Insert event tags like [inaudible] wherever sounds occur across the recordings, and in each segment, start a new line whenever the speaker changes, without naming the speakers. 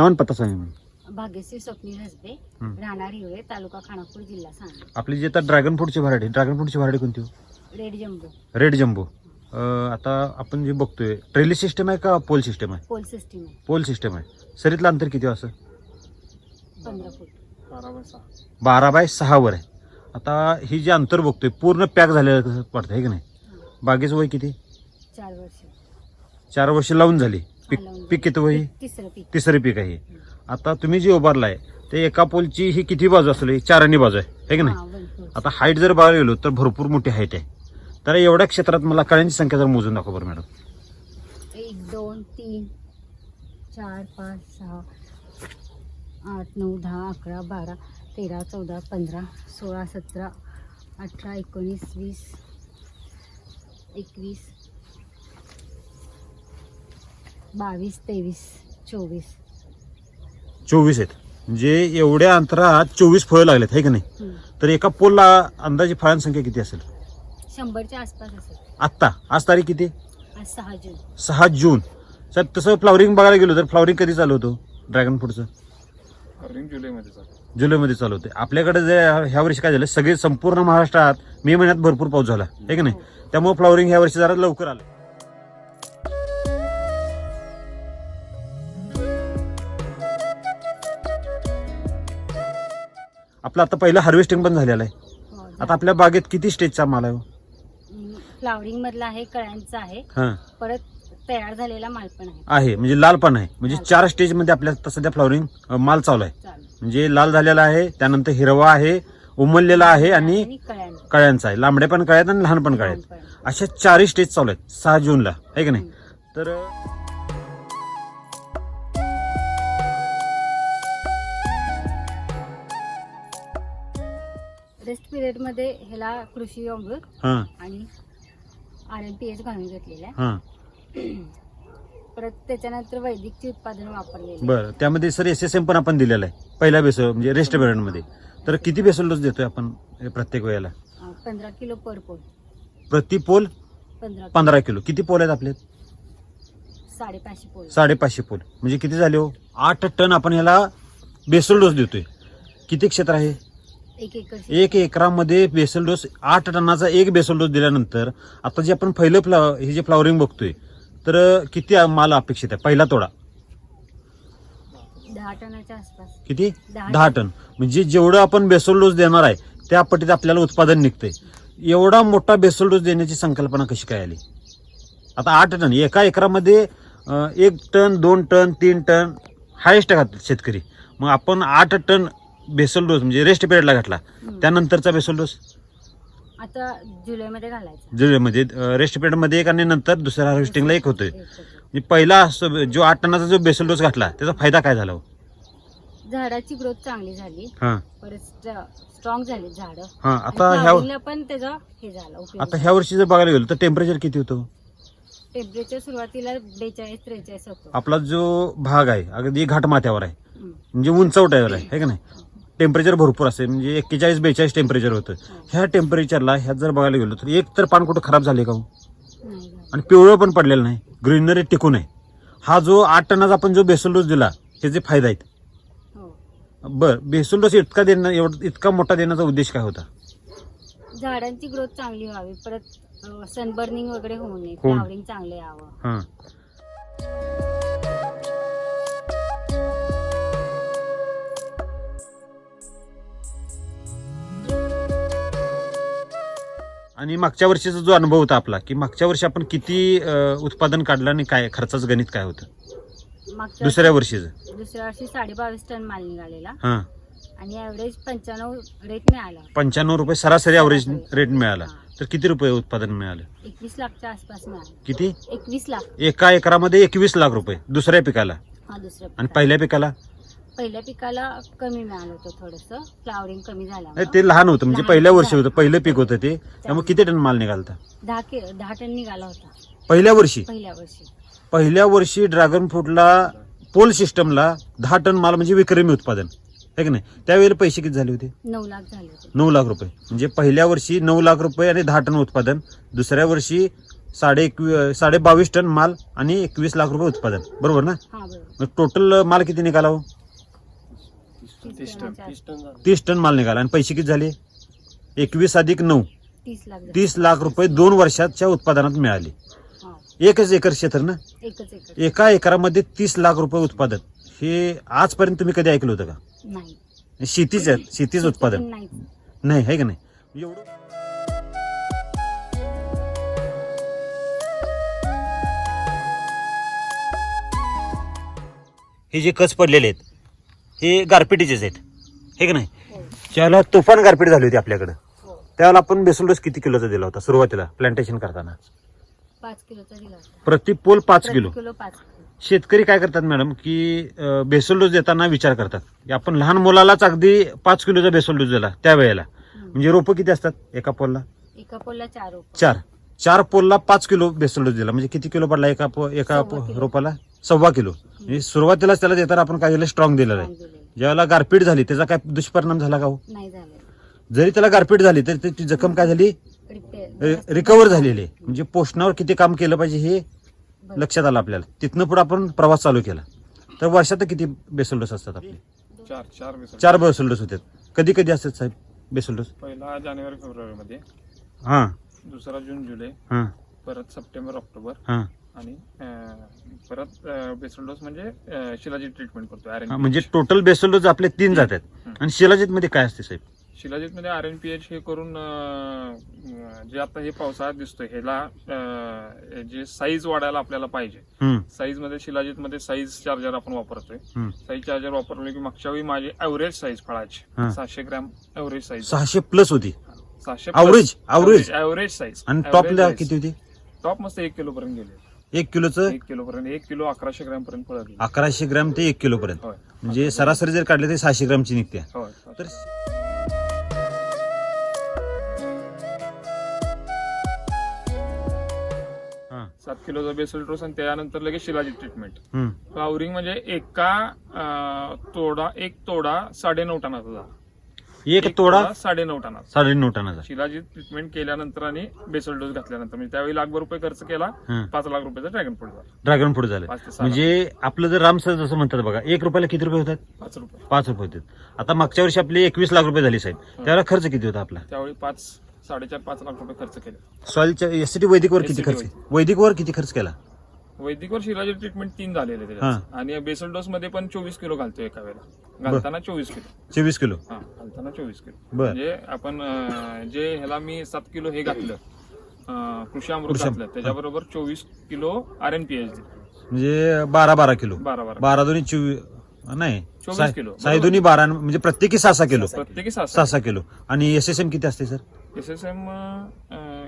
नमस्ते
नमस्ते
नाव आणि पत्ता सांगा मॅम
भाग्यश्री स्वप्नील हसबे. राहणार हिवळे तालुका खानापूर जिल्हा सांगली.
आपली जी आता ड्रॅगन फ्रूटची व्हरायटी ड्रॅगन फ्रूटची व्हरायटी कोणती हो?
रेड जम्बो
रेड जम्बो आता आपण जे बघतोय ट्रेली सिस्टम आहे का पोल सिस्टम आहे?
पोल सिस्टीम आहे.
पोल सिस्टम आहे. सरीतलं अंतर किती हो असं?
पंधरा फूट.
बारा बाय सहावर आहे. आता ही जे अंतर बघतोय पूर्ण पॅक झालेलं कसं वाटतं आहे की नाही? बागेचं वय किती?
चार वर्ष.
चार वर्ष लावून झाली. पीक
लावून
पीक किती वय
तिसरं पीक.
तिसरं पीक आहे. आता तुम्ही जी उभारलाय ते एका पोलची ही किती बाजू असली? चारणी बाजू आहे. है की नाही?
हा.
आता हाईट जर बघायला गेलो तर भरपूर मोठी हाईट आहे. तर एवढ्या क्षेत्रात मला कळ्यांची संख्या जर मोजून दाखवा बरं मॅडम.
एक दोन तीन चार पाच सहा आठ नऊ दहा अकरा बारा तेरा चौदा पंधरा सोळा सतरा अठरा एकोणीस वीस एकवीस बावीस तेवीस चोवीस.
चोवीस आहेत. म्हणजे एवढ्या अंतरात चोवीस फळं लागलेत आहे की नाही?
हं.
तर एका पोलला अंदाजे फळांची संख्या किती असेल?
शंभरच्या आसपास असेल.
आत्ता. आज तारीख किती?
आज सहा जून.
सहा जून. सर तसं फ्लॉवरिंग बघायला गेलो तर फ्लॉवरिंग कधी चालू होतो? ड्रॅगन फ्रूटचं
जुलैमध्ये चालू.
जुलैमध्ये चालू होते. आपल्याकडे जे ह्या वर्षी काय झालं सगळे संपूर्ण महाराष्ट्रात मे महिन्यात भरपूर पाऊस झाला आहे की नाही? त्यामुळे फ्लॉवरिंग ह्या वर्षी जरा लवकर आलं. आपलं आता पहिलं हार्वेस्टिंग पण झालेलं आहे.
हो,
आता आपल्या बागेत किती स्टेजचा माल आहे हो?
फ्लावरिंग मधला आहे कळ्यांचा आहे.
हां.
परत तयार झालेला माल पण आहे.
आहे म्हणजे लाल पण आहे. म्हणजे. चार स्टेजमध्ये आपल्या आता सध्या फ्लॉवरिंग माल चालू आहे.
चालू.
म्हणजे लाल झालेला आहे त्यानंतर हिरवा आहे उमललेला आहे आणि
कळ्यांचा.
कळ्यांचा आहे. लांबडे पण कळ्यात आणि लहान पण कळ्यात. अशा चारही स्टेज चालू आहेत सहा जूनला. आहे की नाही? तर
पिरियडमध्ये ह्याला कृषी अमृत
हा.
आणि आर एम पी एच घालून घेतलेलं
हा. [clears throat]
परत त्याच्यानंतर वैदिकची उत्पादन वापरलेली.
बरं त्यामध्ये सर एस एस एम पण आपण दिलेला आहे पहिल्या बेसल म्हणजे रेस्टमध्ये. तर किती बेसल डोस देतोय आपण प्रत्येक वेळेला?
पंधरा किलो पर पोल.
प्रति पोल
पंधरा
पंधरा किलो. किती पोल आहेत आपले?
साडेपाचशे पोल.
साडेपाचशे पोल. म्हणजे किती झाले हो? आठ टन आपण ह्याला बेसल डोस देतोय. किती क्षेत्र आहे?
एक एकर
एक एकरामध्ये बेसल डोस आठ टनाचा एक बेसल डोस दिल्यानंतर आता जे आपण पहिलं फ्ला हे जे फ्लॉवरिंग बघतोय तर किती माल अपेक्षित आहे? पहिला तोडा.
दहा टनाच्या आसपास.
किती?
दहा
टन. म्हणजे जेवढं आपण बेसल डोस देणार आहे त्या पटीत आपल्याला उत्पादन निघतंय. एवढा मोठा बेसल डोस देण्याची संकल्पना कशी काय आली? आता आठ टन एका एकरामध्ये एक टन दोन टन तीन टन हायेस्ट घातले शेतकरी? मग आपण आठ टन बेसल डोस म्हणजे रेस्ट पिरियडला घातला. त्यानंतरचा बेसल डोस?
आता जुलैमध्ये घालायचं.
जे म्हणजे रेस्ट पिरियडमध्ये एक आणि नंतर दुसऱ्या हार्वेस्टिंगला एक होतोय. म्हणजे पहिला असं जो आठ टनाचा जो बेसल डोस घातला त्याचा फायदा काय झाला हो?
झाडाची ग्रोथ चांगली झाली.
हा.
परत स्ट्रॉंग झाली झाडं.
हा आता ह्या
पण त्याचा हे झालं
आता ह्या वर्षी जर बघायला गेलो तर टेम्परेचर किती होतं?
टेम्परेचर सुरुवातीला बेचाळीस त्रेचाळीस होतं.
आपला जो भाग आहे अगदी घाट माथ्यावर आहे. म्हणजे उंचवट्यावर आहे है का नाही? टेम्परेचर भरपूर असेल. म्हणजे एक्केचाळीस बेचाळीस टेम्परेचर होतं. ह्या टेम्परेचरला ह्यात जर बघायला गेलो तर एक तर पान कुठं खराब झाले का हो? आणि पिवळं पण पडलेलं नाही. ग्रीनरी टिकून आहे. हा जो आठ टनाचा आपण जो बेसल डोस दिला त्याचे फायदा आहेत.
हो.
बर बेसल डोस इतका देणं एवढा इतका मोठा देण्याचा उद्देश काय होता?
झाडांची ग्रोथ चांगली व्हावी. परत सनबर्निंग वगैरे होऊ नये. फ्लावरिंग चांगले यावं.
आणि मागच्या वर्षीचा जो अनुभव होता आपला की मागच्या वर्षी आपण किती अं, उत्पादन काढलं आणि काय खर्चाचं गणित काय होतं?
मागच्या
दुसऱ्या वर्षीचं.
दुसऱ्या वर्षी साडे बावीस टन माल निघालेला.
हा.
आणि ॲव्हरेज पंच्याण्णव रेट मिळाला.
पंच्याण्णव रुपये सरासरी अवरेज रेट मिळाला. तर किती रुपये उत्पादन मिळालं?
एकवीस लाखच्या आसपास मिळाला.
किती?
एकवीस लाख.
एका एकरामध्ये एकवीस लाख रुपये दुसऱ्या पिकाला.
हा दुसऱ्या
आणि. पहिल्या पिकाला?
पहिल्या पिकाला कमी मिळालं होतं थोडस. फ्लावरिंग कमी
नाही,
झाल्यामुळे
ते लहान होतं म्हणजे
लहान
पहिल्या वर्षी
झालं.
होतं पहिलं पीक होतं ते. त्यामुळे किती टन माल निघालता?
दहा कि दहा टन निघाला होता.
पहिल्या वर्षी?
पहिल्या वर्षी.
पहिल्या वर्षी ड्रॅगन फ्रूटला पोल सिस्टमला दहा टन माल म्हणजे विक्रमी उत्पादन. आहे की नाही? त्यावेळेला पैसे किती झाले होते?
नऊ लाख झाले होते.
नऊ लाख रुपये. म्हणजे पहिल्या वर्षी नऊ लाख रुपये आणि दहा टन उत्पादन. दुसऱ्या वर्षी साडे एकवी साडे बावीस टन माल आणि एकवीस लाख रुपये उत्पादन. बरोबर ना?
हा बरोबर.
मग टोटल माल किती निघाला हो?
तीस
टन. माल निघाला. आणि पैसे किती झाले? एकवीस अधिक नऊ.
तीस लाख झाले.
तीस लाख रुपये दोन वर्षाच्या उत्पादनात मिळाले.
हा.
एकच एकर क्षेत्र ना?
एकच
एका एकरामध्ये तीस लाख रुपये उत्पादन. हे आजपर्यंत तुम्ही कधी ऐकलं होतं का?
नाही.
शेतीच आहे. शेतीच उत्पादन.
नाही.
नाही आहे का नाही? एवढं हे जे कच पडलेले आहेत हे गारपिटीचेच आहेत. हे का नाही?
हो.
ज्यावेळेला तुफान गारपीट झाली होती आपल्याकडं.
हो.
त्यावेळेला आपण बेसल डोस किती किलोचा दिला होता सुरुवातीला प्लांटेशन करताना?
पाच किलोचा दिला होता.
प्रति पोल पाच
प्रति
किलो.
किलो पाच किलो.
शेतकरी काय करतात मॅडम की अं, बेसल डोस देताना विचार करतात. की आपण लहान मुलालाच अगदी पाच किलोचा बेसल डोस दिला त्यावेळेला.
हम्म.
म्हणजे रोपं किती असतात एका पोलला?
एका पोलला चार रोप.
चार. चार पोलला पाच किलो बेसल डोस दिला. म्हणजे किती किलो पडला एका पो- एका
सव्वा
पो-
किलो.
रोपाला? सव्वा किलो. म्हणजे सुरुवातीलाच त्याला देताना आपण काय दिलं स्ट्रॉंग दिलेलं आहे. ज्यावेळेला गारपीट झाली त्याचा काय दुष्परिणाम झाला का हो?
नाही झाले.
जरी त्याला गारपीट झाली तरी त्याची जखम काय झाली? रिकवर झालेली आहे. म्हणजे पोषणावर किती काम केलं पाहिजे हे लक्षात आलं आपल्याला. तिथनं पुढे आपण प्रवास चालू केला. तर वर्षात किती बेसल डोस असतात आपले?
चार चार बेसल
चार बेसल डोस होतात कधी कधी असतात साहेब बेसल डोस
पहिला जानेवारी फेब्रुवारी मध्ये
हां.
दुसरा जून जुलै.
हां.
परत सप्टेंबर ऑक्टोबर.
हां.
आणि परत बेसल डोस म्हणजे शिलाजीत ट्रीटमेंट करतो
म्हणजे टोटल बेसल डोस आपले तीन जातात. आणि शिलाजीत मध्ये काय असते साहेब?
शिलाजीत मध्ये आर एन पी एच हे करून जे आता हे पावसाळ्यात दिसतोय ह्याला जे साईज वाढायला आपल्याला पाहिजे. साईजमध्ये शिलाजीत मध्ये साईज चार्जर आपण वापरतोय. साईज चार्जर वापरले की मागच्या वेळी माझी ऍव्हरेज साईज. फळाची. सहाशे ग्रॅम ऍव्हरेज साईज
सहाशे प्लस होती.
सहाशे?
Average?
ऍव्हरेज साईज
आणि टॉपला किती होती?
टॉप मस्त एक किलो पर्यंत गेले.
एक किलोचं?
एक किलो पर्यंत एक किलो अकराशे ग्रॅम पर्यंत फळ
अकराशे ग्रॅम ते एक किलो पर्यंत
होय.
म्हणजे सरासरी जर काढले तर सहाशे ग्रॅमची निघते.
होय.
तर हां,
सात किलोचा बेसल डोस आणि त्यानंतर लगेच शिलाजीत ट्रीटमेंट. फ्लावरिंग म्हणजे एका अं, तोडा एक तोडा साडे नऊ टनाचा झाला.
एक तोडा
साडे नऊ टनाचा.
साडे नऊ टनाचा.
शिलाजीत ट्रीटमेंट केल्यानंतर आणि बेसल डोस घातल्यानंतर. म्हणजे त्यावेळी लाखभर रुपये खर्च केला
हं.
पाच लाख रुपयाचा ड्रॅगन फ्रूट झाला.
ड्रॅगन फ्रूट झालं.
पाच ते सहा
म्हणजे आपलं जर राम सर जसं म्हणतात बघा एक रुपयाला किती रुपये होतात?
पाच रुपये.
पाच रुपये होतात. आता मागच्या वर्षी आपले एकवीस लाख रुपये झाले साहेब. त्यावेळेला खर्च किती होता आपला?
त्यावेळी पाच साडेचार पाच लाख रुपये खर्च केले.
सॉइलच्या एसटी वैदिकवर किती
SCT
खर्च? वैदिकवर किती खर्च केला?
वैदिकवर शिलाजी ट्रीटमेंट तीन झालेले त्याच्यात. आणि बेसल डोस मध्ये पण चोवीस किलो घालतो एका वेळेला. घालताना चोवीस किलो.
चोवीस किलो?
हा घालताना चोवीस किलो. म्हणजे आपण जे ह्याला मी सात किलो हे घातलं कृषी अमृत घातलं त्याच्याबरोबर चोवीस kilo R N P H
म्हणजे बारा बारा किलो.
बारा बारा.
बारा दोन्ही चोवीस नाही.
चोवीस किलो.
साय दोन्ही बारा म्हणजे प्रत्येकी सहा सहा किलो.
प्रत्येकी सहा
सहा किलो. आणि एस एस एम किती असते sir?
S S M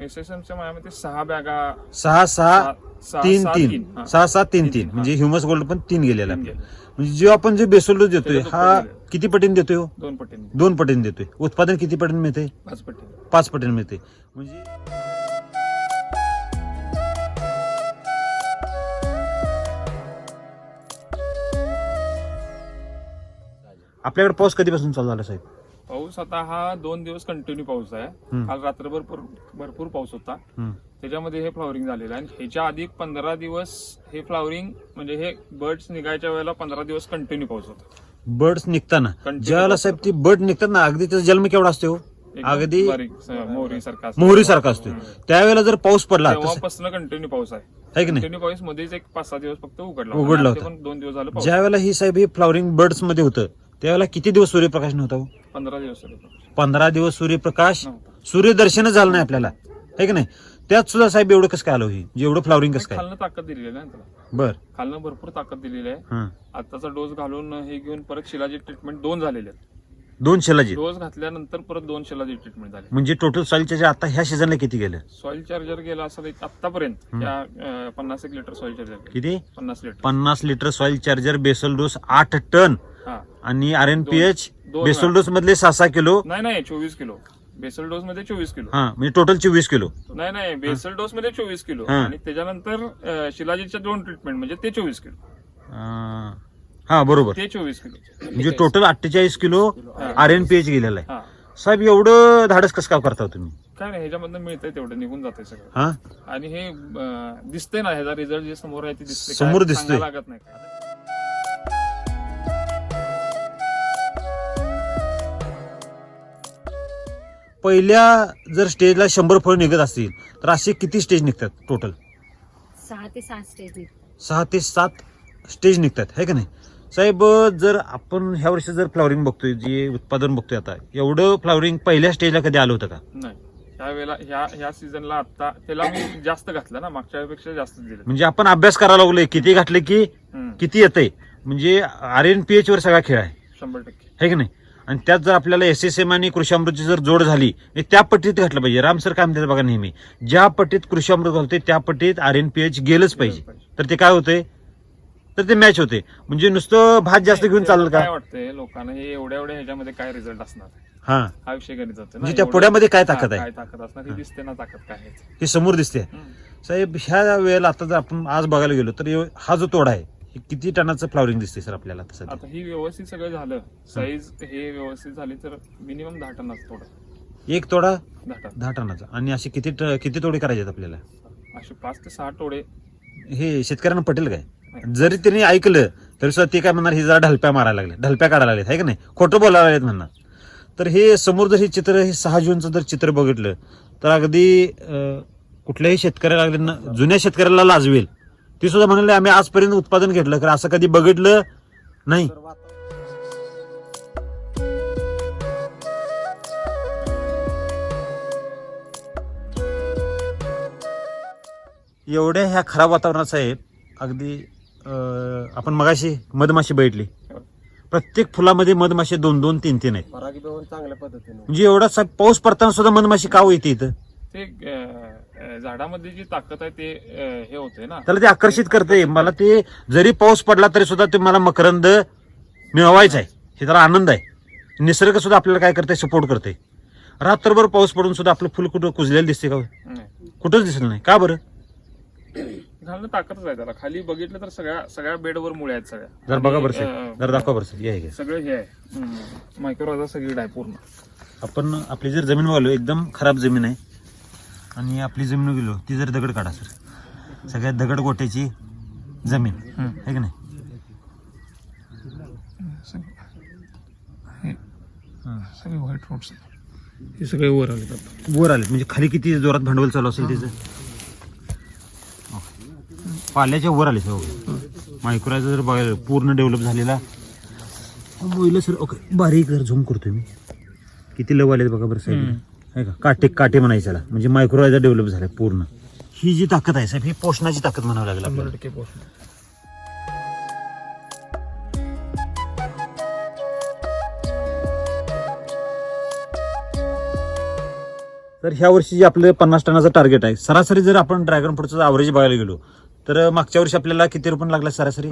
S S एमच्या माझ्यामध्ये सहा बॅगा
सहा सहा
सहा- सहा-
तीन तीन. सहा सात तीन
तीन.
म्हणजे ह्युमस गोल्ड पण तीन गेलेला. म्हणजे जो आपण जे बेसोल डोस देतोय हा. किती पटीने देतोय हो?
दोन पटीने
दोन पटीने देतोय उत्पादन किती पटीने मिळते
पाच पटीने
मिळते म्हणजे आपल्याकडे पाऊस कधीपासून चालू झाला साहेब
पाऊस आता हा दोन दिवस कंटिन्यू पाऊस आहे. काल रात्रभर भर- भरपूर पाऊस होता. त्याच्यामध्ये हे फ्लॉवरिंग झालेलं आहे. आणि ह्याच्या आधी पंधरा दिवस हे फ्लॉवरिंग म्हणजे हे बर्ड्स निघायच्या वेळेला पंधरा दिवस कंटिन्यू पाऊस होता.
बर्ड्स निघताना.
Continue
ज्यावेळेला साहेब ती बर्ड निघतात ना अगदी त्याचा जन्म केवढा असतो?
एकदम
अगदी
बारीक मोहरी सारखा
मोहरी सारखा असतो. त्यावेळेला जर पाऊस पडला तर
तेव्हापासून कंटिन्यू पाऊस आहे.
आहे की नाही?
कंटिन्यू पाऊस मध्येच एक पाच सहा दिवस फक्त उघडला
उघडला
आणि ते
होता.
पण दोन दिवस झाले पाऊस.
ज्या वेळेला ही साहेब ही फ्लॉवरिंग बर्ड्समध्ये होतं त्यावेळेला किती दिवस सूर्यप्रकाश नव्हता हो?
पंधरा दिवस झाले पाऊस.
पंधरा दिवस सूर्यप्रकाश
नव्हता.
सूर्यदर्शनच झालं नाही आपल्याला. आहे की नाही? त्यात सुद्धा साहेब एवढं कसं काय आलं ही? जेवढं फ्लॉवरिंग कसं काय?
खालनं ताकद दिलेली आहे ना त्याला
बर.
खालनं भरपूर ताकद दिलेली आहे.
हा.
आताचा डोस घालून हे घेऊन परत शिलाजी ट्रीटमेंट दोन झालेले आहेत.
दोन शेलाजी
डोस घातल्यानंतर परत दोन शिलाजी ट्रीटमेंट झाले.
म्हणजे टोटल सॉईलच्या आता ह्या सीझनला किती गेलं?
सॉइल चार्जर गेला असं एक आतापर्यंत त्या अं, पन्नास एक लिटर सॉइल चार्जर
किती?
पन्नास लिटर
पन्नास litre soil charger basal dose आठ टन.
हा.
आणि आर एन पी एच
दोन
बेसल डोस मधले सहा सहा किलो.
नाही नाही चोवीस किलो. बेसल डोस मध्ये चोवीस किलो.
हा म्हणजे टोटल चोवीस किलो.
नाही नाही बेसल डोस मध्ये चोवीस किलो.
हा.
आणि त्याच्यानंतर अं, शिलाजीच्या दोन ट्रीटमेंट म्हणजे ते चोवीस किलो.
अं, हा बरोबर.
ते चोवीस किलो.
म्हणजे टोटल अठ्ठेचाळीस kilo R N P H गेलेला आहे.
हा.
साहेब एवढं धाडस कसं काय करता तुम्ही?
काय नाही ह्याच्यामधनं मिळतंय तेवढं निघून जातंय सगळं.
हा?
आणि हे अं, दिसतंय ना ह्याचा रिझल्ट जे समोर आहे ते दिसतंय.
समोर
काय
दिसतंय.
सांगायला लागत नाही.
पहिल्या जर स्टेजला शंभर फळ निघत असतील तर असे किती स्टेज निघतात टोटल
सहा ते सात स्टेज
सहा ते सात स्टेज निघतात है का नाही? साहेब जर आपण ह्या वर्षी जर फ्लॉवरिंग बघतोय जे उत्पादन बघतोय आता एवढं फ्लॉवरिंग पहिल्या स्टेजला कधी आलं होतं का?
नाही. ह्या वेळेला ह्या ह्या सीझनला आता त्याला मी जास्त घातलं ना मागच्या वेळेपेक्षा जास्त दिलं.
म्हणजे आपण अभ्यास करायला लागलोय किती घातले की किती येतंय? म्हणजे आर एन पी एच वर सगळा खेळ आहे.
शंभर टक्के.
है की नाही? आणि त्यात जर आपल्याला एस एस एम आणि कृषामृतची जर जोड झाली त्या पट्टीत घातलं पाहिजे. राम सर काय म्हणतात बघा नेहमी ज्या पट्टीत कृषामृत घालते त्या पट्टीत आर एन पी एच गेलंच पाहिजे. तर ते काय होते तर ते मॅच होते म्हणजे नुसतं भात जास्त घेऊन चालेल
काय
का
वाटतंय लोकांना हे एवढ्या एवढ्या ह्याच्यामध्ये काय रिझल्ट असणार?
हा.
हा विषय गणित जातो
म्हणजे त्या पुण्यामध्ये काय ताकद आहे?
काय ताकद असणार? हे दिसते ना ताकद काय.
हे समोर दिसते. साहेब ह्या वेळेला आता जर आपण आज बघायला गेलो तर हा जो तोडा आहे हे किती टनाचं फ्लॉवरिंग दिसते सर आपल्याला आता सध्या?
आता ही व्यवस्थित सगळं झालं. साईज हे व्यवस्थित झाली तर मिनिमम दहा टनाचं थोडं
एक तोडा
दहा टन.
दहा टनाचा. आणि असे किती ट- किती तोडे करायचे आहेत आपल्याला?
असे पाच ते सहा टोडे
हे शेतकऱ्यांना पटेल काय? जरी त्यांनी ऐकलं तरी सुद्धा ते काय म्हणणार हे जरा ढलप्या मारायला लागले ढलप्या काढायला लागलेत आहे का नाही? खोटं बोलायला लागलेत म्हणणार. तर हे समोर जर हे चित्र हे सहा जूनचं जर चित्र बघितलं तर अगदी अं, कुठल्याही शेतकऱ्याला अगदी न- जुन्या शेतकऱ्याला लाजवेल. ते सुद्धा म्हणाले आम्ही आजपर्यंत उत्पादन घेतलं तर असं कधी बघितलं नाही. एवढ्या ह्या खराब वातावरणात साहेब अगदी आपण मगाशी मधमाशी बैठली प्रत्येक फुलामध्ये मधमाशी दोन दोन तीन तीन आहेत.
चांगल्या पद्धतीने.
म्हणजे एवढा पाऊस पडताना सुद्धा मधमाशी का येते इथं?
ते झाडामध्ये जी ताकद आहे ते अं, हे होते ना.
त्याला ते आकर्षित करते. मला ते जरी पाऊस पडला तरी सुद्धा ते मला मकरंद मिळवायचा आहे. हे त्याला आनंद आहे. निसर्ग सुद्धा आपल्याला काय करते सपोर्ट करते रात्रभर पाऊस पडून सुद्धा आपलं फुल कुठं कुजलेलं दिसते का?
नाही.
कुठंच दिसलं नाही. का बरं?
घालणं ताकदच आहे त्याला. खाली बघितलं तर सगळ्या सगळ्या बेडवर मुळे आहेत सगळ्या.
जर बघा बरं जर दाखवा बरं या.
सगळं हे आहे. मायक्रोराजा सगळी आहे पूर्ण.
आपण आपली जर जमीन बघालो एकदम खराब जमीन आहे. आणि आपली जमीन गेलो ती जर दगड काढा सर. सगळ्यात दगड गोट्याची जमीन. आहे की नाही? हां.
सगळे व्हाईट फ्रुट्स हे सगळे वर आले
वर आले म्हणजे खाली किती जोरात भांडवल चालू असेल त्याचं पाल्याच्या वर आले सगळं मायक्रोचा जर बघायला पूर्ण डेव्हलप झालेला. Sir okay. बारीक जर झूम करतोय मी. किती लव आले बघा बरं साहेब. आहे का? काटे काटे म्हणायचं त्याला. म्हणजे मायक्रोचा डेव्हलप झालाय पूर्ण. ही जी ताकद आहे साहेब ही पोषणाची ताकद म्हणावी लागेल
शंभर
आपल्याला
टक्के पोषण.
तर ह्या वर्षी जे आपलं पन्नास टनाचं टार्गेट आहे सरासरी जर आपण ड्रॅगन फ्रूटचं अवरेज बघायला गेलो तर मागच्या वर्षी आपल्याला किती रुपये लागला सरासरी.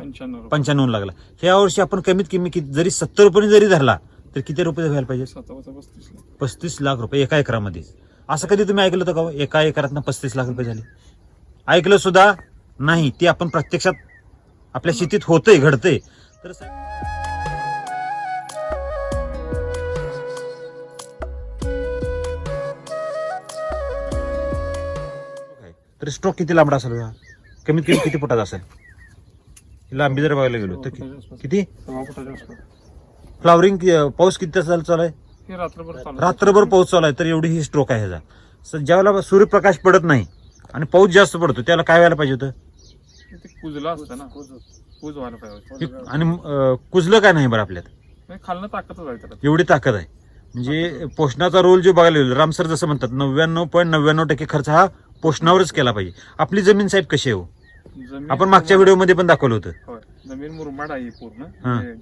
पंच्याण्णव
लागला. ह्या वर्षी आपण कमीत कमी किती- जरी सत्तर रुपये जरी धरला तर किती रुपये व्हायला पाहिजे
पस्तीस लाख.
पस्तीस लाख रुपये एका एकरामध्ये असं कधी तुम्ही ऐकलं होतं का हो? एका एकरात पस्तीस लाख रुपये झाले ऐकलं सुद्धा नाही ते आपण प्रत्यक्षात आपल्या शेतीत होतंय घडतंय तर तर स्ट्रोक किती लांबडा असेल बघा? कमीत कमी किती फुटाचा असेल ही लांबी जर बघायला गेलो तर कि- किती
सव्वा फुटाच्या आसपास.
फ्लावरिंग पाऊस किती तासाला चालू आहे?
हे रात्रभर चालू
रात्रभर पाऊस चालू आहे तर एवढी ही स्ट्रोक आहे ह्याचा. ज्यावेळेला सूर्यप्रकाश पडत नाही आणि पाऊस जास्त पडतो त्याला काय व्हायला पाहिजे होतं?
ते कुजलं असतं ना. कुज व्हायला पाहिजे
आणि अं, कुजलं काय नाही बरं आपल्यात?
नाही, खालनं ताकदच आहे त्याला
एवढी ताकद आहे. म्हणजे पोषणाचा रोल जो बघायला गेलो रामसर जसं म्हणतात नव्याण्णव पॉईंट नव्याण्णव टक्के खर्च हा पोषणावरच केला पाहिजे. आपली जमीन साहेब कशी आहे हो?
जमीन
आपण मागच्या व्हिडिओमध्ये पण दाखवलं होतं.
होय. जमीन मुरमाड आहे ही पूर्ण.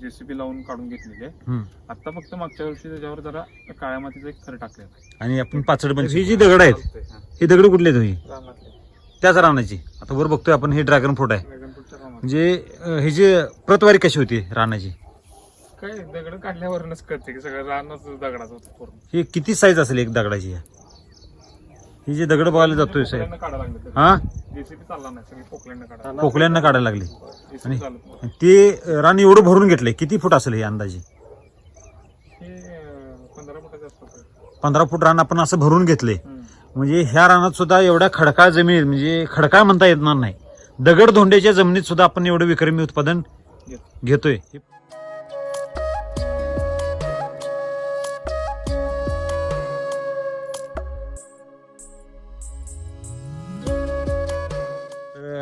जेसीबी लावून काढून घेतलेली आहे. आता फक्त मागच्या वर्षी त्याच्यावर जरा काळ्या मातीचा एक थर टाकलेला आहे.
आणि आपण पाचड पण ही जी दगड आहेत ही. दगड कुठली आहेत हो? ही त्याच रानाची. आता वर बघतोय आपण हे ड्रॅगन फ्रूट आहे. म्हणजे ही जी प्रतवारी कशी होती रानाची?
काय दगड काढल्यावरच कळते की सगळं रानच दगडाचं होतं पूर्ण.
ही किती साईज असेल एक दगडाची? ही जी दगड बघायला जातोय साहेब.
पोकल्यानं काढायला लागले
हा?
जेसीबी चालला नाही सगळी पोकल्यानं काढायला
पोकल्यांना काढायला लागली.
जेसीबी
आणि-
चालत नाही.
आणि ते रान एवढं भरून घेतलंय किती फूट असेल हे अंदाजे?
हे अं, पंधरा.
पंधरा फूट रान आपण असं भरून
हम्म.
म्हणजे ह्या रानात सुद्धा एवढ्या खडकाळ जमिनीत म्हणजे खडकाळ म्हणता येणार नाही. दगड धोंड्याच्या जमिनीत सुद्धा आपण एवढं विक्रमी उत्पादन
घेतो.
घेतोय.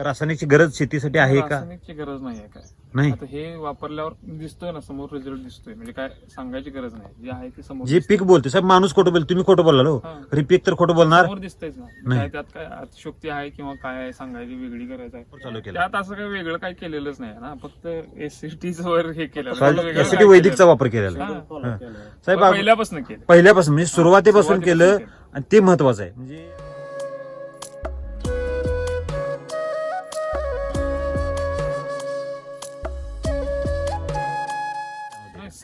रासायनिकची गरज शेतीसाठी आहे का?
रासायनिकची गरज नाही आहे काय?
नाही.
आता हे वापरल्यावर दिसतोय ना समोर रिझल्ट दिसतोय. म्हणजे काय सांगायची गरज नाही. जे आहे ते समोर
जे. पीक बोलते साहेब माणूस खोटं बोल तुम्ही खोटं बोलला हो.
हा.
खरी पीक तर खोटं बोलणार.
समोर दिसतंयच ना.
नाही.
काय त्यात काय अतिशोक्ती आहे किंवा काय आहे सांगायची वेगळी करायचं आहे?
चालू केलं.
त्यात असं काही वेगळं काही केलेलंच नाही ना. फक्त एस वर हे केलं
यासाठी वैदिकचा वापर केलेला आहे.
हा.
साहेब
पहिल्यापासून केलं.
पहिल्यापासून म्हणजे सुरुवातीपासून केलं. आणि ते महत्वाचं आहे. म्हणजे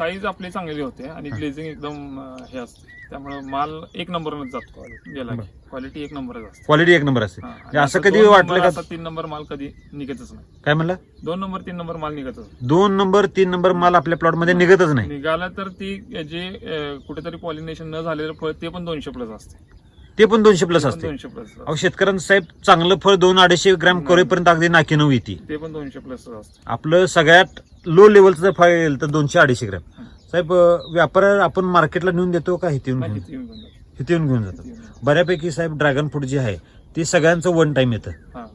साईज आपली चांगली होते आणि ग्लेझिंग एकदम अं, हे असते. त्यामुळे माल एक नंबरच जातो. गेला. क्वालिटी एक नंबरच असते.
क्वालिटी एक नंबर असते.
हा, आणि
असं कधी
दोन
वाटलं
नंबर,
का?
तीन नंबर माल कधी निघतच नाही.
काय म्हणलं?
दोन नंबर तीन नंबर माल निघतच नाही.
दोन नंबर तीन नंबर माल आपल्या प्लॉटमध्ये निघतच नाही.
निघाला तर ती जे अं, कुठेतरी पॉलिनेशन न झालेलं फळ ते पण दोनशे प्लस असते.
ते पण दोनशे प्लस असते.
दोनशे प्लस
अहो शेतकऱ्यांचं साहेब चांगलं फळ दोन अडीचशे ग्रॅम. करेपर्यंत अगदी नाकी नऊ येते.
ते पण दोनशे प्लस असते.
आपलं सगळ्यात लो लेवलचं जर फळ येईल तर दोनशे अडीचशे ग्रॅम. साहेब व्यापाऱ्याला आपण मार्केटला नेऊन देतो का? इथे येऊन घेऊन
किती येऊन
घेऊन जातो. बऱ्यापैकी साहेब ड्रॅगन फ्रूट जे आहे ते सगळ्यांचं वन टाइम येतं.
हा.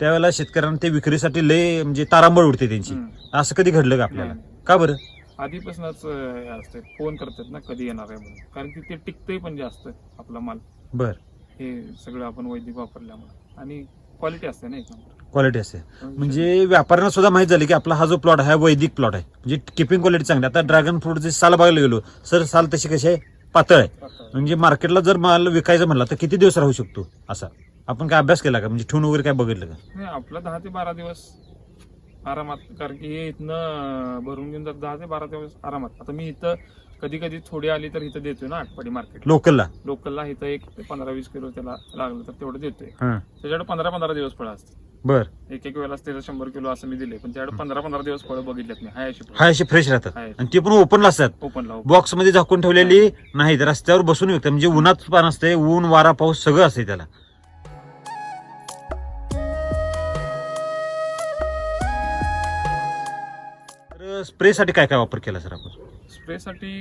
त्यावेळेला शेतकऱ्यांना ते विक्रीसाठी लय म्हणजे तारांबळ उडते त्यांची. असं कधी घडलं का आपल्याला. का बरं?
आधीपासूनच हे असते. फोन करतात ना कधी येणार आहे म्हणून. कारण की ते टिकतंय पण जास्त आपला माल.
बर.
हे सगळं आपण वैदिक वापरल्यामुळे. आणि क्वालिटी असते ना एक नंबर.
क्वालिटी असते. म्हणजे व्यापाऱ्यांना सुद्धा माहीत झालं की आपला हा जो प्लॉट आहे हा वैदिक प्लॉट आहे. म्हणजे किपिंग क्वालिटी चांगली आहे. आता ड्रॅगन फ्रूटची साल बघायला गेलो सर साल तशी कशी आहे? पातळ आहे. म्हणजे मार्केटला जर माल विकायचं म्हणला तर किती दिवस राहू शकतो? असा. आपण काय अभ्यास केला का? म्हणजे ठेवून वगैरे काय बघितलं का?
नाही आपलं दहा ते बारा दिवस आरामात. कारण की हे इथनं भरून घेऊन जात दहा ते बारा दिवस आरामात. आता मी इथं कधी कधी थोडी आली तर इथं देतोय ना आठवडी मार्केट
लोकलला?
लोकलला इथं एक ते पंधरा वीस किलो त्याला लागलं तर तेवढं देतोय.
हा.
त्याच्याकडे पंधरा पंधरा दिवस फळं असते
बर.
एक एक वेळेला त्याचं शंभर किलो असं मी दिले पण त्याच्याकडे पंधरा पंधरा दिवस फळं बघितलेत मी. हाय अशी
हा असे फ्रेश राहतात. आणि ते पण ओपनला असतात.
ओपनला
बॉक्समध्ये झाकून ठेवलेली नाही तर रस्त्यावर बसून विकतात. म्हणजे उन्हात पान असते ऊन वारा पाऊस सगळं असते त्याला. तर स्प्रेसाठी काय काय वापर केला सर आपण?
स्प्रेसाठी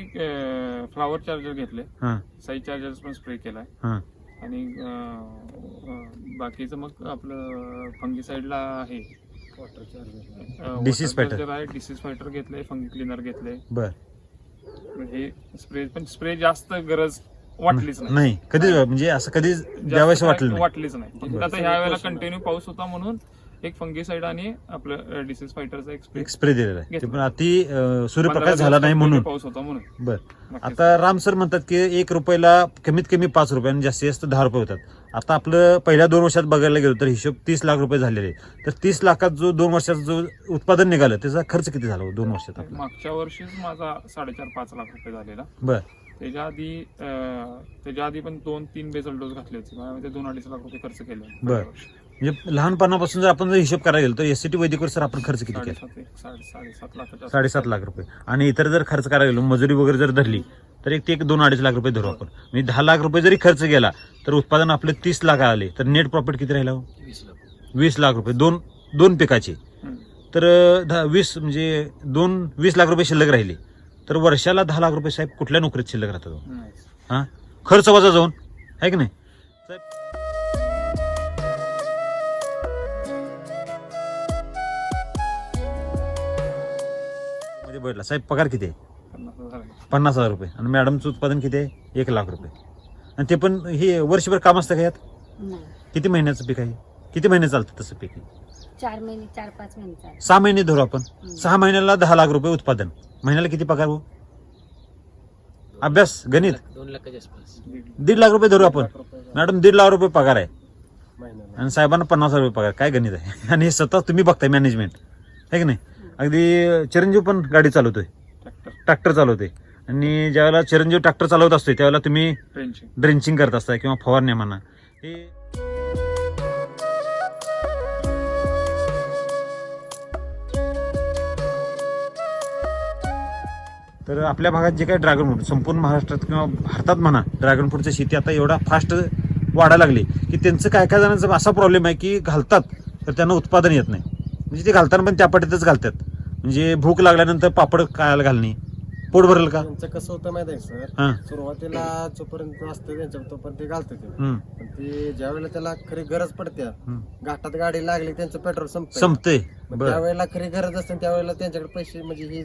फ्लावर चार्जर घेतले.
हा.
साई चार्जर पण स्प्रे केलाय.
हा.
आणि अं, बाकीचं मग आपलं फंगी साईडला आहे.
Disease fighter.
आहे डिसीज फायटर घेतलंय फंगी क्लिनर घेतलंय.
बर.
हे स्प्रे पण स्प्रे जास्त गरज वाटलीच नाही.
नाही कधी म्हणजे असं कधी
जास्त
द्यावयास
काय
वाटलं नाही.
वाटलीच नाही. फक्त. आता ह्या वेळेला कंटिन्यू पाऊस होता म्हणून एक फंगी साईड आणि आपलं डिसीज फायटरचा एक स्प्रे
दिलेला आहे. ते. पण अति अं, सूर्यप्रकाश झाला नाही म्हणून.
पाऊस होता म्हणून.
बर. आता राम सर म्हणतात की एक रुपयाला कमीत कमी पाच रुपये आणि जास्तीत जास्त दहा रुपये होतात. आता आपलं पहिल्या दोन वर्षात बघायला गेलो तर हिशोब तीस लाख रुपये झालेले आहे. तर तीस लाखात जो दोन वर्षात जो उत्पादन निघालं त्याचा खर्च किती झाला हो दोन वर्षात आपला?
मागच्या वर्षीच माझा साडेचार पाच लाख रुपये झालेला.
बर.
त्याच्या आधी अं, त्याच्या आधी पण दोन तीन बेसल डोस घातले होते. ते दोन अडीच लाख रुपये खर्च केले
बरं. म्हणजे लहानपणापासून जर आपण जर हिशोब करायला गेलो तर एससीटी वैदिकवर सर आपण खर्च किती केला?
साडेसात एक साडे साडेसात लाखाच्या
साडेसात लाख रुपये. आणि इतर जर खर्च करायला गेलो मजुरी वगैरे जर धरली तर एक ते एक दोन अडीच लाख रुपये धरू आपण. म्हणजे दहा लाख रुपये जरी खर्च गेला तर उत्पादन आपले तीस लाख आले तर नेट प्रॉफिट किती राहिला हो? वीस लाख रुपये. दोन दोन पिकाचे.
हम्म.
तर अं, दहा वीस म्हणजे दोन वीस लाख रुपये शिल्लक राहिले. तर वर्षाला दहा लाख रुपये साहेब कुठल्या नोकरीत शिल्लक राहतात हो?
नाही.
हा? खर्च वजा जाऊन आहे की नाही? साहेब बघितला साहेब पगार किती आहे?
पन्नास हजार आहे.
पन्नास हजार रुपये. आणि मॅडमचं उत्पादन किती आहे? एक लाख रुपये. आणि ते पण हे वर्षभर काम असतं का यात?
नाही.
किती महिन्याचं पीक आहे? किती महिने चालतं तसं पीक?
चार महिने चार पाच महिने चालेल
सहा महिने धरू आपण. सहा महिन्याला दहा लाख रुपये उत्पादन. महिन्याला किती पगार हो? अभ्यास गणित.
दोन लाखाच्या आसपास.
दीड-
लाख रुपये धरू आपण. मॅडम दीड लाख रुपये पगार आहे.
महिन्याला.
आणि साहेबांना पन्नास हजार रुपये पगार. काय गणित आहे? [laughs] आणि हे स्वतः तुम्ही बघताय मॅनेजमेंट आहे की नाही? अगदी चिरंजीव पण गाडी चालवतोय.
ट्रॅक्टर
चालवतोय. आणि ज्यावेळेला चिरंजीव ट्रॅक्टर चालवत असतोय त्यावेळेला तुम्ही ड्रेंचिंग करत असताय किंवा फवारण्या म्हणा. हे तर आपल्या भागात जे काही ड्रॅगन फ्रूट संपूर्ण महाराष्ट्रात किंवा भारतात म्हणा ड्रॅगन फ्रूटची शेती आता एवढा फास्ट वाढायला लागली की त्यांचं काय काय जणांचा असा प्रॉब्लेम आहे की घालतात तर त्यांना उत्पादन येत नाही. म्हणजे ते घालताना पण त्या पटीतच घालतात. म्हणजे भूक लागल्यानंतर पापड कायला घालणे. पोट भरेल का?
त्यांचं कसं होतं माहिती आहे सर?
हां.
सुरुवातीला जोपर्यंत असतं त्यांच्या तोपर्यंत ते घालतं ते.
हम्म,
पण ते ज्या वेळेला त्याला खरी गरज पडते
हम्म.
घाटात गाडी लागली त्यांचं पेट्रोल संपत
संपते बर.
त्यावेळेला खरी गरज असते त्यावेळेला त्यांच्याकडे पैसे म्हणजे हे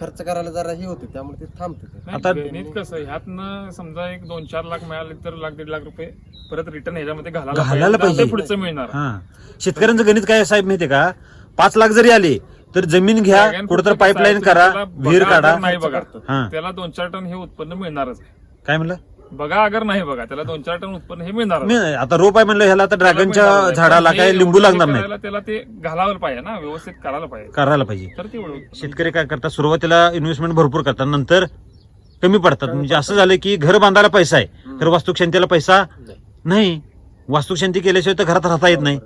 खर्च करायला जरा हे होते त्यामुळे ते थांबते ते.
नाही,
आता-
गणित कसं ह्यातनं समजा एक दोन चार लाख मिळाले तर लाख दीड लाख रुपये परत रिटर्न ह्याच्यामध्ये घालायला
घालायला
पाहिजे. पुढचं मिळणार.
हा. शेतकऱ्यांचं गणित काय आहे साहेब माहितीये का? पाच लाख जरी आले तर जमीन घ्या कुठं पाईपलाईन करा विहीर काढा.
नाही बघा
हा.
त्याला दोन चार टन हे उत्पन्न मिळणारच आहे.
काय म्हणलं?
बघा अगर नाही बघा त्याला दोन चार टन उत्पन्न हे मिळणार
मी आता रोप आहे म्हणलं ह्याला आता ड्रॅगनच्या झाडाला काय लिंबू लागणार नाही.
त्याला ते घालायला पाहिजे ना व्यवस्थित करायला पाहिजे.
करायला पाहिजे.
तर तेवढं
शेतकरी काय करतात सुरुवातीला इन्व्हेस्टमेंट भरपूर करतात नंतर कमी पडतात. म्हणजे असं झालं की घर बांधायला पैसा आहे तर वास्तुशांतीला पैसा
नाही.
नाही. वास्तुशांती केल्याशिवाय तर घरात राहता येत नाही.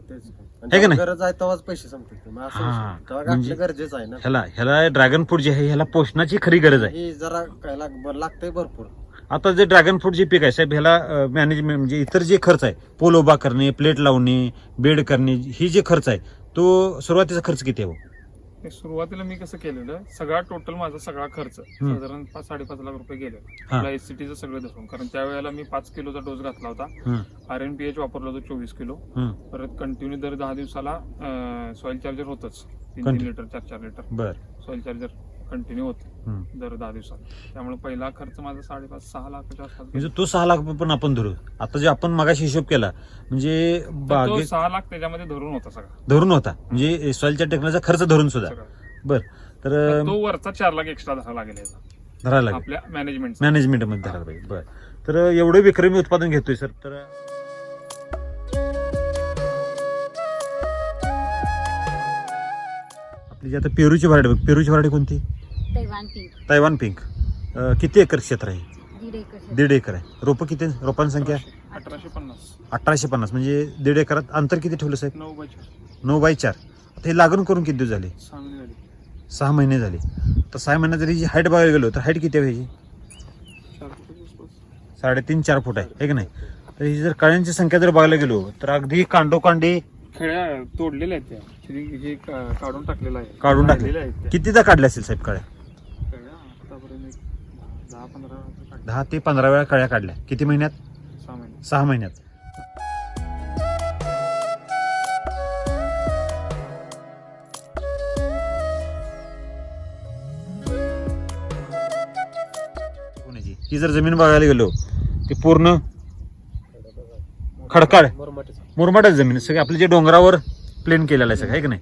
तेच. आणि
है का नाही?
गरज आहे तेव्हाच पैसे संपतात ते. मग असं
हा.
विषय. तेव्हा
म्हणजे-
घातलं गरजेचं आहे ना
ह्याला ह्याला ड्रॅगन फ्रूट जे आहे ह्याला पोषणाची खरी गरज आहे
हे जरा काय लाग- लागतंय भरपूर
आता जे ड्रॅगन फ्रूट जे पीक आहे साहेब ह्याला मॅनेजमेंट म्हणजे इतर जे खर्च आहे पोल उभा करणे प्लेट लावणे बेड करणे ही जे खर्च आहे तो सुरुवातीचा खर्च किती आहे हो?
सुरुवातीला मी कसं केलेलं सगळा टोटल माझा सगळा खर्च. साधारण पाच साडेपाच लाख रुपये गेले.
हा.
आपला एससीटीचं सगळं धरून. कारण त्यावेळेला मी पाच किलोचा डोस घातला होता. आर एन पी एच वापरला होता चोवीस किलो. परत कंटिन्यू दर दहा दिवसाला सॉइल चार्जर होतच. तीन तीन
Continue.
लिटर चार चार लिटर
बर.
सॉइल चार्जर कंटिन्यू होत. दर दहा दिवसात. त्यामुळे पहिला खर्च माझा साडेपाच सहा लाखाच्या
म्हणजे. तो सहा लाख पण आपण धरू. आता जे आपण मागाशी हिशोब केला म्हणजे
तो सहा लाख त्याच्यामध्ये धरून होता सगळा.
धरून होता. म्हणजे सॉइलच्या टेक्नॉलॉजीचा खर्च धरून सुद्धा.
सगळा.
बर. तर
तर तो वरचा चार लाख एक्स्ट्रा धरावा लागेल याचा.
धरायला लागेल.
आपल्या मॅनेजमेंट
मॅनेजमेंटमध्ये धरायला पाहिजे बर. तर एवढं विक्रमी उत्पादन घेतोय सर. तर आपली जी आता पेरूची व्हरायटी बघ. पेरूची व्हरायटी कोणती?
तैवान पिंक
तैवान पिंक अं, किती एकर क्षेत्र आहे?
दीड एकर क्षेत्र.
दीड एकर आहे. रोपं किती? रोपांची संख्या?
अठराशे पन्नास.
अठराशे पन्नास. म्हणजे दीड एकरात अंतर किती ठेवलं साहेब?
नऊ बाय चार.
नऊ बाय चार. आता हे लागण करून किती दिवस झाले?
सहा महिने झाली.
सहा महिने झाले. तर सहा महिन्यात जरी जी हाईट बघायला गेलो तर हाईट किती आहे ह्याची
चार फुटाच्या आसपास.
साडेतीन चार फूट आहे. है की नाही? तर ही जर कळ्यांची संख्या जर बघायला गेलो तर अगदी कांडोकांडी
खेळ्या तोडलेल्या आहेत त्या. का- काढून टाकलेलं आहे
काढून टाकले
राहिलेल्या आहेत त्या.
कितीदा काढल्या असतील साहेब कळ्या?
एक दहा पंधरा काढल्या.
दहा ते पंधरा वेळा कळ्या काढल्या किती महिन्यात
सहा महिने
सहा महिन्यात कोणाची? ही जर जमीन बघायला गेलो ती पूर्ण खडकाळ
मुरमाटीचं.
मुरमाडच जमीन सगळी आपली जे डोंगरावर प्लेन केलेलं आहे सगळं आहे की नाही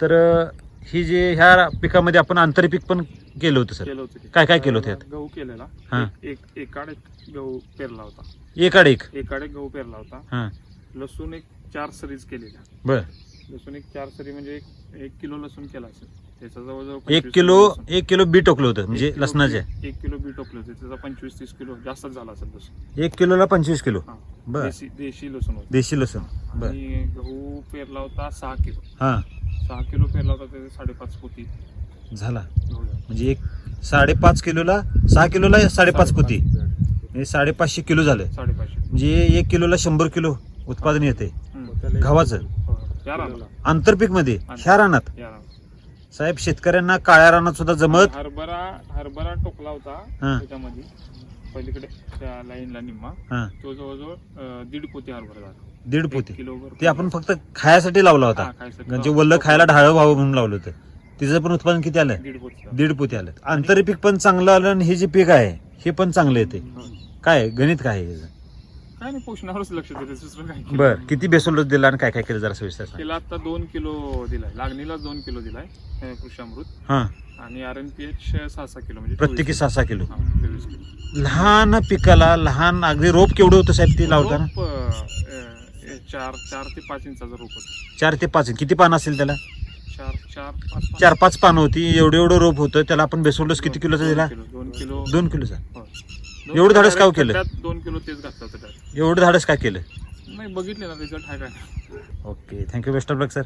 तर अं, ही जे ह्या पिकामध्ये आपण आंतरपीक पण केलं होतं सर.
केलं होतं ते.
काय काय केलं होतं यात?
गहू केलेला.
हा.
एक- एक एकाड एक गहू पेरला होता.
एकाड एक?
एकाड एक गहू पेरला होता.
हां.
लसूण एक चार सरीज केलेल्या.
बर.
लसूण एक चार सरी म्हणजे एक एक किलो लसूण केला असेल त्याचा जवळजवळ
एक
25
किलो
लसूण.
एक किलो बी टोकलं होतं म्हणजे
एक किलो
लसणाचे.
बी- एक किलो बी टोकले होते. त्याचा पंचवीस तीस किलो जास्तच झाला असेल लसूण.
एक किलोला पंचवीस किलो.
हा.
बर.
देशी देशी लसूण होतं.
देशी लसूण. बर.
आणि गहू पेरला होता सहा किलो.
हां.
सहा किलो पेरला होता त्याचे साडेपाच पोती.
झाला.
झाला.
म्हणजे एक साडेपाच किलोला सहा किलोला साडेपाच पोती. म्हणजे साडेपाचशे किलो झालं.
साडेपाचशे.
म्हणजे एक किलोला शंभर किलो उत्पादन येते
हम्म.
गव्हाचं.
हो. या रानाला.
आंतरपीकमध्ये ह्या रानात.
या रानाला.
साहेब शेतकऱ्यांना काळ्या रानात सुद्धा जमत?
हरभरा हरभरा टोकला होता
हा.
त्याच्यामध्ये. पलीकडे त्या लाईनला निम्मा.
हा.
तो जवळजवळ अं, दीड पोती हरभरा झाला.
दीड पोती ते आपण फक्त खायासाठी लावला होता
हा, खायसाठी
म्हणजे. वल्ल खायला ढाळं व्हावं म्हणून लावलं होतं तिचं पण उत्पादन किती आलं
दीड पोती.
दीड पोती आलं आंतरपीक पण चांगलं आलं आणि हे जे पीक आहे हे पण चांगलं येते. काय? गणित काय आहे याचं?
काय नाही पोषणावरच लक्ष देते दुसरं काय केलं.
बर किती बेसोल दिला आणि काय काय केलं जरा सविस्तर सांग.
त्याला आता दोन किलो दिलाय लागणीला दोन किलो दिलाय अं, कृषामृत
हा
आणि आर एन पी एच सहा सहा किलो म्हणजे
प्रत्येकी सहा सहा किलो.
हा,
लहान पिकाला लहान अगदी रोप केवढं होतं साहेब ते लावताना
रोप, अं, अं, चार चार ते पाच इंचाचा रोप होता.
चार ते पाच किती पानं असेल त्याला?
चार चार पाच पाच-
चार पाच पानं होती. एवढं एवढं रोप होतं. त्याला आपण बेसोल डोस किती किलोचा दिला?
दोन किलो.
दोन किलोचा.
हो. दोन
एवढं धाडस
किलो
का केलं?
त्यात दोन किलो तेच घातलं होतं त्यात.
एवढं धाडस काय केलं?
नाही बघितले ना रिझल्ट आहे काय.
Okay. Thank you best of luck sir